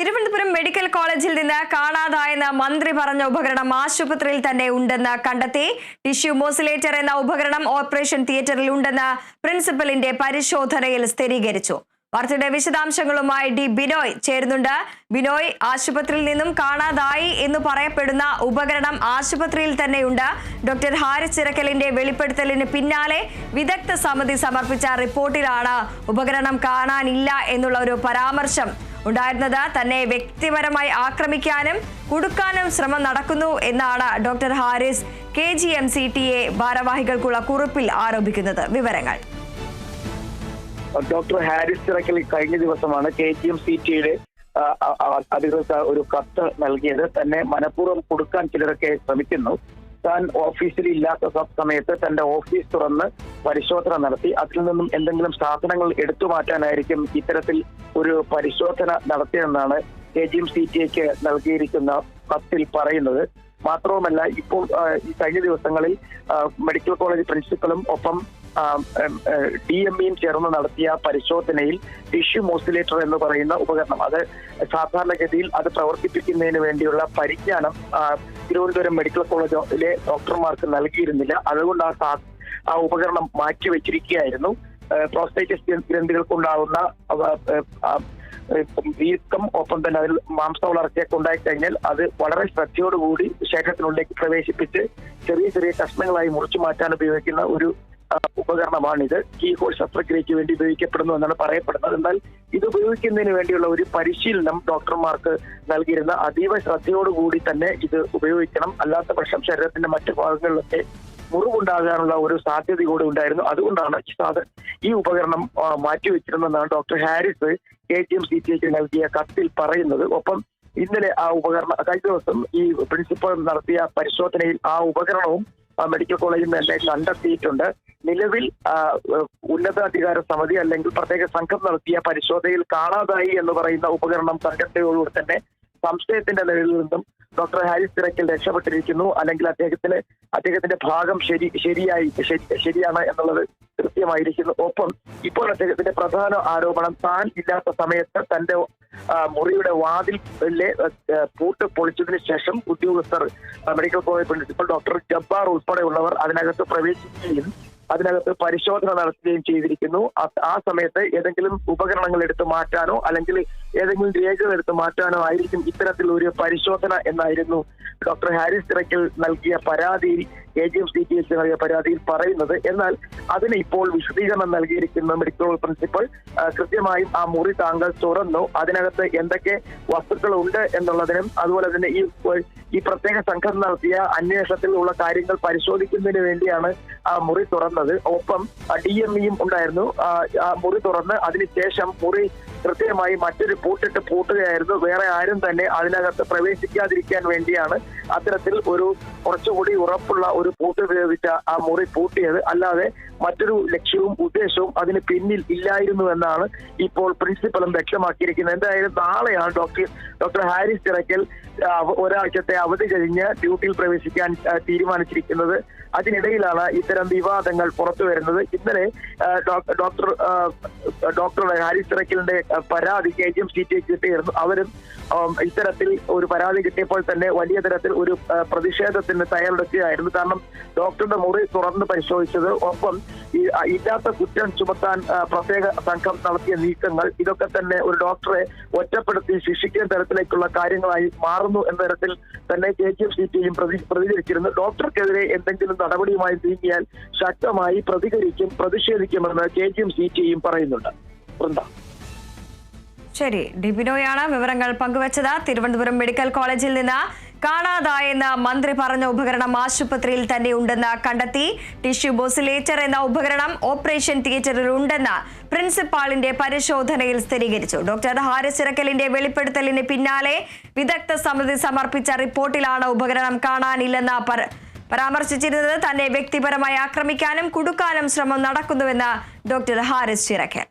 Thiruvananthapuram medical കോളേജിൽ നിന്ന് കാണാതായെന്ന് മന്ത്രി പറഞ്ഞ ഉപകരണം ആശുപത്രിയിൽ തന്നെ ഉണ്ടെന്ന് കണ്ടെത്തി. ടിഷ്യൂ മോസിലേറ്റർ എന്ന ഉപകരണം ഓപ്പറേഷൻ തിയേറ്ററിൽ ഉണ്ടെന്ന് പ്രിൻസിപ്പലിന്റെ പരിശോധനയിൽ സ്ഥിരീകരിച്ചു. വാർത്തയുടെ വിശദാംശങ്ങളുമായി ഡി ബിനോയ് ചേരുന്നുണ്ട്. ബിനോയ് ആശുപത്രിയിൽ നിന്നും കാണാതായി എന്ന് പറയപ്പെടുന്ന ഉപകരണം ആശുപത്രിയിൽ തന്നെയുണ്ട്. ഡോക്ടർ ഹാരിസ് ചിറക്കലിന്റെ വെളിപ്പെടുത്തലിന് പിന്നാലെ വിദഗ്ധ സമിതി സമർപ്പിച്ച റിപ്പോർട്ടിലാണ് ഉപകരണം കാണാനില്ല എന്നുള്ള ഒരു പരാമർശം ഉണ്ടായിരുന്നത്. തന്നെ വ്യക്തിപരമായി ആക്രമിക്കാനും കുടുക്കാനും ശ്രമം നടക്കുന്നു എന്നാണ് doctor Haris K G M C T A ഭാരവാഹികൾക്കുള്ള കുറിപ്പിൽ ആരോപിക്കുന്നത്. വിവരങ്ങൾ. ഡോക്ടർ ഹാരിസ് ചിറക്കൽ കഴിഞ്ഞ ദിവസമാണ് കെ ജി എം സി ടിയുടെ അധികൃതർ ഒരു കത്ത് നൽകിയത്. തന്നെ മനഃപൂർവം കൊടുക്കാൻ ചിലരൊക്കെ ശ്രമിക്കുന്നു. താൻ ഓഫീസിൽ ഇല്ലാത്ത സമയത്ത് തന്റെ ഓഫീസ് തുറന്ന് പരിശോധന നടത്തി. അതിൽ നിന്നും എന്തെങ്കിലും സാധനങ്ങൾ എടുത്തു മാറ്റാനായിരിക്കും ഇത്തരത്തിൽ ഒരു പരിശോധന നടത്തിയതെന്നാണ് K G M C T എക്ക് നൽകിയിരിക്കുന്ന കത്തിൽ പറയുന്നത്. മാത്രവുമല്ല ഇപ്പോൾ കഴിഞ്ഞ ദിവസങ്ങളിൽ മെഡിക്കൽ കോളേജ് പ്രിൻസിപ്പലും ഒപ്പം ഡി എം ഇയും ചേർന്ന് നടത്തിയ പരിശോധനയിൽ ടിഷ്യൂ മോസിലേറ്റർ എന്ന് പറയുന്ന ഉപകരണം അത് സാധാരണഗതിയിൽ അത് പ്രവർത്തിപ്പിക്കുന്നതിന് വേണ്ടിയുള്ള പരിജ്ഞാനം തിരുവനന്തപുരം മെഡിക്കൽ കോളേജിലെ ഡോക്ടർമാർക്ക് നൽകിയിരുന്നില്ല. അതുകൊണ്ട് ആ ആ ഉപകരണം മാറ്റിവെച്ചിരിക്കുകയായിരുന്നു പ്രോസ്റ്റേറ്റിസ് ഏ, വീക്കം ഒപ്പം തന്നെ അതിൽ മാംസ വളർച്ചയൊക്കെ ഉണ്ടായി കഴിഞ്ഞാൽ അത് വളരെ ശ്രദ്ധയോടുകൂടി ശരീരത്തിനുള്ളിലേക്ക് പ്രവേശിപ്പിച്ച് ചെറിയ ചെറിയ കഷ്ണങ്ങളായി മുറിച്ചു മാറ്റാൻ ഉപയോഗിക്കുന്ന ഒരു ഉപകരണമാണിത്. കീ ഹോൾ ശസ്ത്രക്രിയയ്ക്ക് വേണ്ടി ഉപയോഗിക്കപ്പെടുന്നു എന്നാണ് പറയപ്പെടുന്നത്. എന്നാൽ ഇത് ഉപയോഗിക്കുന്നതിന് വേണ്ടിയുള്ള ഒരു പരിശീലനം ഡോക്ടർമാർക്ക് നൽകിയിരുന്ന അതീവ ശ്രദ്ധയോടുകൂടി തന്നെ ഇത് ഉപയോഗിക്കണം. അല്ലാത്ത പക്ഷം ശരീരത്തിന്റെ മറ്റു ഭാഗങ്ങളിലൊക്കെ മുറിവുണ്ടാകാനുള്ള ഒരു സാധ്യത കൂടെ ഉണ്ടായിരുന്നു. അതുകൊണ്ടാണ് ഈ ഉപകരണം മാറ്റിവെച്ചിരുന്നതെന്നാണ് doctor Haris K T M C tick നൽകിയ കത്തിൽ പറയുന്നത്. ഒപ്പം ഇന്നലെ ആ ഉപകരണം കഴിഞ്ഞ ദിവസം ഈ പ്രിൻസിപ്പൽ നടത്തിയ പരിശോധനയിൽ ആ ഉപകരണവും മെഡിക്കൽ കോളേജിൽ നിന്ന് തന്നെ കണ്ടെത്തിയിട്ടുണ്ട്. നിലവിൽ ഉന്നതാധികാര സമിതി അല്ലെങ്കിൽ പ്രത്യേക സംഘം നടത്തിയ പരിശോധനയിൽ കാണാതായി എന്ന് പറയുന്ന ഉപകരണം കണ്ടെത്തിയതോടുകൂടി തന്നെ സംശയത്തിന്റെ നിലയിൽ നിന്നും ഡോക്ടർ ഹാരിസ് തിരക്കിൽ രക്ഷപ്പെട്ടിരിക്കുന്നു. അല്ലെങ്കിൽ അദ്ദേഹത്തിന് അദ്ദേഹത്തിന്റെ ഭാഗം ശരി ശരിയായി ശരിയാണ് എന്നുള്ളത് കൃത്യമായിരിക്കുന്നു. ഒപ്പം ഇപ്പോൾ അദ്ദേഹത്തിന്റെ പ്രധാന ആരോപണം താൻ ഇല്ലാത്ത സമയത്ത് തന്റെ മുറിയുടെ വാതിൽ പൂട്ട് പൊളിച്ചതിന് ശേഷം ഉദ്യോഗസ്ഥർ medical college principal doctor Jabbar ഉൾപ്പെടെയുള്ളവർ അതിനകത്ത് പ്രവേശിക്കുകയും അതിനകത്ത് പരിശോധന നടത്തുകയും ചെയ്തിരിക്കുന്നു. ആ- സമയത്ത് ഏതെങ്കിലും ഉപകരണങ്ങൾ എടുത്ത് മാറ്റാനോ അല്ലെങ്കിൽ ഏതെങ്കിലും രേഖകൾ എടുത്ത് മാറ്റാനോ ആയിരിക്കും ഇത്തരത്തിലൊരു പരിശോധന എന്നായിരുന്നു ഡോക്ടർ ഹാരിസ് തിരക്കിൽ നൽകിയ പരാതിയിൽ A G M C T H നൽകിയ പരാതിയിൽ പറയുന്നത്. എന്നാൽ അതിന് ഇപ്പോൾ വിശദീകരണം നൽകിയിരിക്കുന്ന മെഡിക്കൽ പ്രിൻസിപ്പൽ കൃത്യമായും ആ മുറി താങ്കൾ തുറന്നു. അതിനകത്ത് എന്തൊക്കെ വസ്തുക്കൾ ഉണ്ട് എന്നുള്ളതിനും അതുപോലെ തന്നെ ഈ ഈ പ്രത്യേക സംഘം നടത്തിയ അന്വേഷണത്തിലുള്ള കാര്യങ്ങൾ പരിശോധിക്കുന്നതിന് വേണ്ടിയാണ് ആ മുറി തുറന്നത്. ഒപ്പം ഡി എം ഇയും ഉണ്ടായിരുന്നു. ആ, ആ മുറി തുറന്ന് അതിനുശേഷം മുറി കൃത്യമായി മറ്റൊരു പൂട്ടിട്ട് പൂട്ടുകയായിരുന്നു. വേറെ ആരും തന്നെ അതിനകത്ത് പ്രവേശിക്കാതിരിക്കാൻ വേണ്ടിയാണ് അത്തരത്തിൽ ഒരു കുറച്ചുകൂടി ഉറപ്പുള്ള ഒരു പൂട്ട് ഉപയോഗിച്ച ആ മുറി പൂട്ടിയത് അല്ലാതെ മറ്റൊരു ലക്ഷ്യവും ഉദ്ദേശവും അതിന് പിന്നിൽ ഇല്ലായിരുന്നു എന്നാണ് ഇപ്പോൾ പ്രിൻസിപ്പലും വ്യക്തമാക്കിയിരിക്കുന്നത്. എന്തായാലും നാളെയാണ് ഡോക്ടർ ഡോക്ടർ ഹാരിസ് ചിറക്കൽ ആ, ഒരാഴ്ചത്തെ അവധി കഴിഞ്ഞ് ഡ്യൂട്ടിയിൽ പ്രവേശിക്കാൻ തീരുമാനിച്ചിരിക്കുന്നത്. അതിനിടയിലാണ് ഇത്തരം വിവാദങ്ങൾ പുറത്തു വരുന്നത്. ഇന്നലെ ഡോക്ടർ ഡോക്ടർ ഹാരിസ് ചിറക്കലിന്റെ പരാതി K G M C T കിട്ടിയിരുന്നു. അവരും ഇത്തരത്തിൽ ഒരു പരാതി കിട്ടിയപ്പോൾ തന്നെ വലിയ തരത്തിൽ ഒരു പ്രതിഷേധത്തിന് തയ്യാറെടുക്കുകയായിരുന്നു. കാരണം ഡോക്ടറുടെ മുറി തുറന്ന് പരിശോധിച്ചത് ഒപ്പം ഈ ഇല്ലാത്ത കുറ്റം ചുമത്താൻ പ്രത്യേക സംഘം നടത്തിയ നീക്കങ്ങൾ ഇതൊക്കെ തന്നെ ഒരു ഡോക്ടറെ ഒറ്റപ്പെടുത്തി ശിക്ഷിക്കുന്ന തരത്തിലേക്കുള്ള കാര്യങ്ങളായി മാറുന്നു എന്ന തരത്തിൽ തന്നെ കെ ജി എഫ് സി പ്രതി പ്രതികരിച്ചിരുന്നു. ഡോക്ടർക്കെതിരെ എന്തെങ്കിലും നടപടിയുമായി നീങ്ങിയാൽ ശക്തമായി പ്രതികരിക്കും പ്രതിഷേധിക്കുമെന്ന് കെ ജി എം സി ടിയും പറയുന്നുണ്ട്. വൃന്ദ. ശരി ഡിബിനോയാണ് വിവരങ്ങൾ പങ്കുവച്ചത്. തിരുവനന്തപുരം മെഡിക്കൽ കോളേജിൽ നിന്ന് കാണാതായെന്ന് മന്ത്രി പറഞ്ഞ ഉപകരണം ആശുപത്രിയിൽ തന്നെ ഉണ്ടെന്ന് കണ്ടെത്തി. ടിഷ്യൂ ബോസിലേറ്റർ എന്ന ഉപകരണം ഓപ്പറേഷൻ തിയേറ്ററിൽ ഉണ്ടെന്ന് പ്രിൻസിപ്പാളിന്റെ പരിശോധനയിൽ സ്ഥിരീകരിച്ചു. ഡോക്ടർ ഹാരിസ് ഇറക്കലിന്റെ വെളിപ്പെടുത്തലിന് പിന്നാലെ വിദഗ്ധ സമിതി സമർപ്പിച്ച റിപ്പോർട്ടിലാണ് ഉപകരണം കാണാനില്ലെന്ന് പരാമർശിച്ചിരുന്നത്. തന്നെ വ്യക്തിപരമായി ആക്രമിക്കാനും കുടുക്കാനും ശ്രമം നടക്കുന്നുവെന്ന് ഡോക്ടർ ഹാരിസ് ചിറക്കൽ.